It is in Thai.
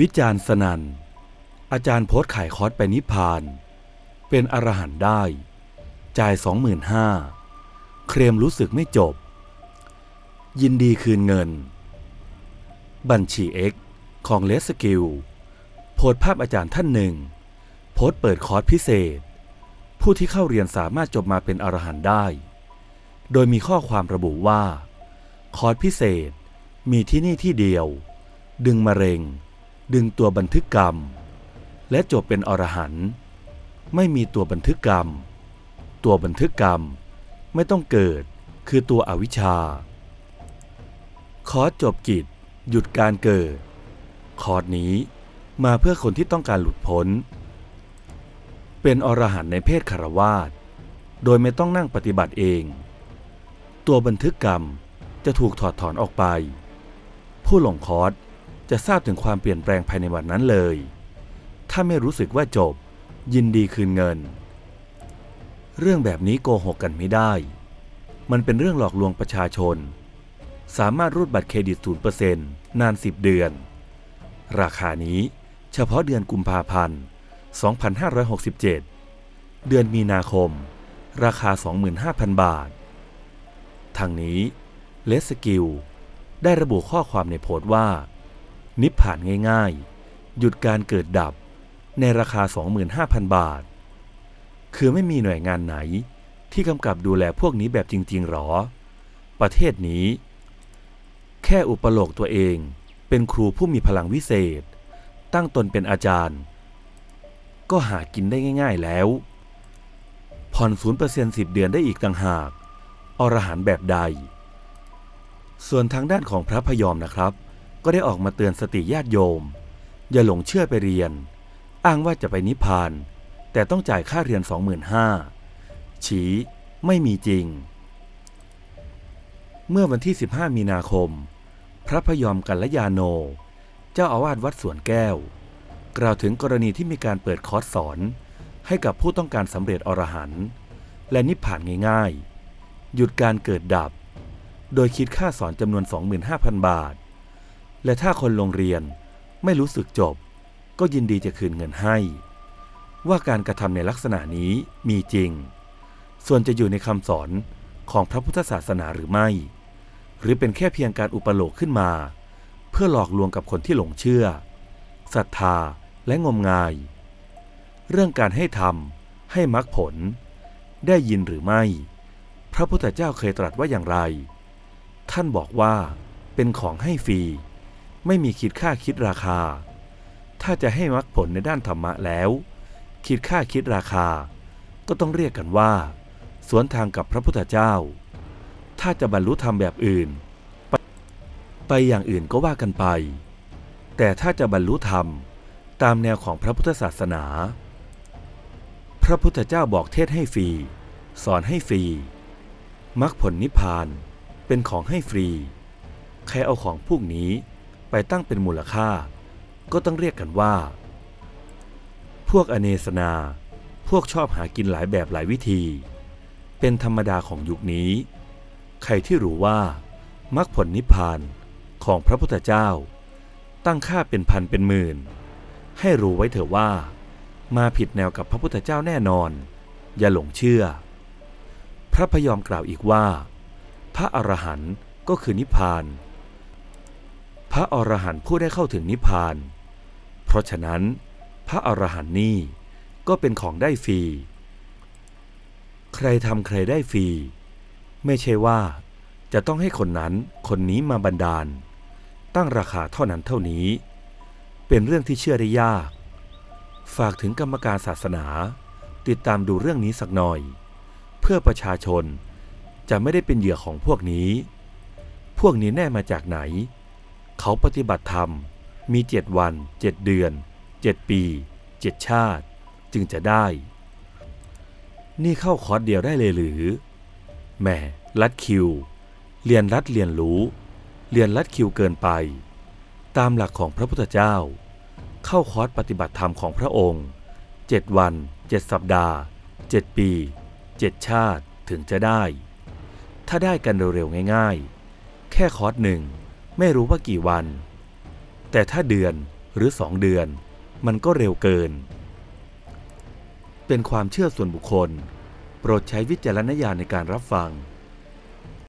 วิจารณ์สนันอาจารย์โพสต์ขายคอร์สไปนิพพาน เป็นอรหันต์ได้ จ่าย 25,000 เคลมรู้สึกไม่จบ ยินดีคืนเงิน บัญชี X ของเลสกิลโพสต์ภาพอาจารย์ท่านหนึ่ง โพสต์เปิดคอร์สพิเศษ ผู้ที่เข้าเรียนสามารถจบมาเป็นอรหันต์ได้ โดยมีข้อความระบุว่า คอร์สพิเศษมีที่นี่ที่เดียว ดึงมะเร็ง ดึงตัวบันทึกกรรม และจบเป็นอรหันต์ไม่มีตัวบันทึกกรรม ตัวบันทึกกรรมไม่ต้องเกิดคือตัวอวิชชา คอร์สจบกิจ หยุดการเกิด คอร์สนี้มาเพื่อคนที่ต้องการหลุดพ้น เป็นอรหันต์ในเพศคารวาสโดยไม่ต้องนั่งปฏิบัติเอง ตัวบันทึกกรรมจะถูกถอดถอนออกไป ผู้หลงคอร์ส จะทราบถึงความเปลี่ยนแปลงภายในวันนั้นเลย ถ้าไม่รู้สึกว่าจบ ยินดีคืนเงิน เรื่องแบบนี้โกหกกันไม่ได้ มันเป็นเรื่องหลอกลวงประชาชน สามารถรูดบัตรเครดิต 0%นนาน 10 เดือน ราคานี้เฉพาะเดือนกุมภาพันธ์ 2567 เดือนมีนาคม ราคา 25,000 บาท ทางนี้เลสกิลได้ระบุข้อความในโพสต์ว่า นิพพานง่ายๆ หยุดการเกิดดับในราคา 25,000 บาท คือไม่มีหน่วยงานไหนที่กำกับดูแลพวกนี้แบบจริง ๆ หรอ ประเทศนี้ แค่อุปโลกตัวเองเป็นครูผู้มีพลังวิเศษ ตั้งตนเป็นอาจารย์ ก็หากินได้ง่าย ๆ แล้ว ผ่อน0% 10เซ็นต์สิบเดือนได้อีกต่างหาก อรหันแบบใด ส่วนทางด้านของพระพยอมนะครับ ก็ได้ออกมาเตือนสติญาติโยม อย่าหลงเชื่อไปเรียน อ้างว่าจะไปนิพพาน แต่ต้องจ่ายค่าเรียน 25,000ชี้ไม่มีจริง เมื่อวันที่ 15 มีนาคม พระพยอมกัลยาโน เจ้าอาวาสวัดสวนแก้ว กล่าวถึงกรณีที่มีการเปิดคอร์สสอน ให้กับผู้ต้องการสำเร็จอรหันต์และนิพพานง่ายๆ หยุดการเกิดดับ โดยคิดค่าสอนจำนวน 25,000 บาท และถ้าคนลงเรียนไม่รู้สึกจบ ก็ยินดีจะคืนเงินให้ ว่าการกระทำในลักษณะนี้มีจริง ส่วนจะอยู่ในคำสอนของพระพุทธศาสนาหรือไม่ หรือเป็นแค่เพียงการอุปโลกขึ้นมา เพื่อหลอกลวงกับคนที่หลงเชื่อศรัทธาและงมงาย เรื่องการให้ทำให้มรรคผล ได้ยินหรือไม่ พระพุทธเจ้าเคยตรัสว่าอย่างไร ท่านบอกว่าเป็นของให้ฟรี ไม่มีคิดค่าคิดราคา ถ้าจะให้มรรคผลในด้านธรรมะแล้ว คิดค่าคิดราคา ก็ต้องเรียกกันว่า สวนทางกับพระพุทธเจ้า ถ้าจะบรรลุธรรมแบบอื่นไปไปอย่างอื่นก็ว่ากันไป แต่ถ้าจะบรรลุธรรมตามแนวของพระพุทธศาสนา พระพุทธเจ้าบอกเทศให้ฟรี สอนให้ฟรีมรรคผลนิพพานเป็นของให้ฟรี ใครเอาของพวกนี้ ไปตั้งเป็นมูลค่า ก็ต้องเรียกกันว่า พวกอเนสนา พวกชอบหากินหลายแบบหลายวิธี เป็นธรรมดาของยุคนี้ ใครที่รู้ว่ามรรคผลนิพพานของพระพุทธเจ้า ตั้งค่าเป็นพันเป็นหมื่น ให้รู้ไว้เถอะว่า มาผิดแนวกับพระพุทธเจ้าแน่นอน อย่าหลงเชื่อ พระพยอมกล่าวอีกว่า พระอรหันต์ก็คือนิพพาน พระอรหันต์ผู้ได้เข้าถึงนิพพาน เพราะฉะนั้น พระอรหันต์นี่ก็เป็นของได้ฟรี ใครทำใครได้ฟรี ไม่ใช่ว่าจะต้องให้คนนั้นคนนี้มาบันดาล ตั้งราคาเท่านั้นเท่านี้ เป็นเรื่องที่เชื่อได้ยาก ฝากถึงกรรมการศาสนา ติดตามดูเรื่องนี้สักหน่อย เพื่อประชาชนจะไม่ได้เป็นเหยื่อของพวกนี้ พวกนี้แน่มาจากไหน เขาปฏิบัติธรรม มีเจ็ดวันเจ็ดเดือนเจ็ดปีเจ็ดชาติ จึงจะได้ นี่เข้าคอร์สเดียวได้เลยหรือ แหม่ลัดคิว เรียนรัดเรียนรู้ เรียนรัดคิวเกินไป ตามหลักของพระพุทธเจ้า เข้าคอร์สปฏิบัติธรรมของพระองค์เจ็ดวันเจ็ดสัปดาห์เจ็ดปีเจ็ดชาติถึงจะได้ ถ้าได้กันเร็วๆง่าย ๆ แค่คอร์สหนึ่ง ไม่รู้ว่ากี่วัน แต่ถ้าเดือนหรือสองเดือน มันก็เร็วเกิน เป็นความเชื่อส่วนบุคคล โปรดใช้วิจารณญาณในการรับฟัง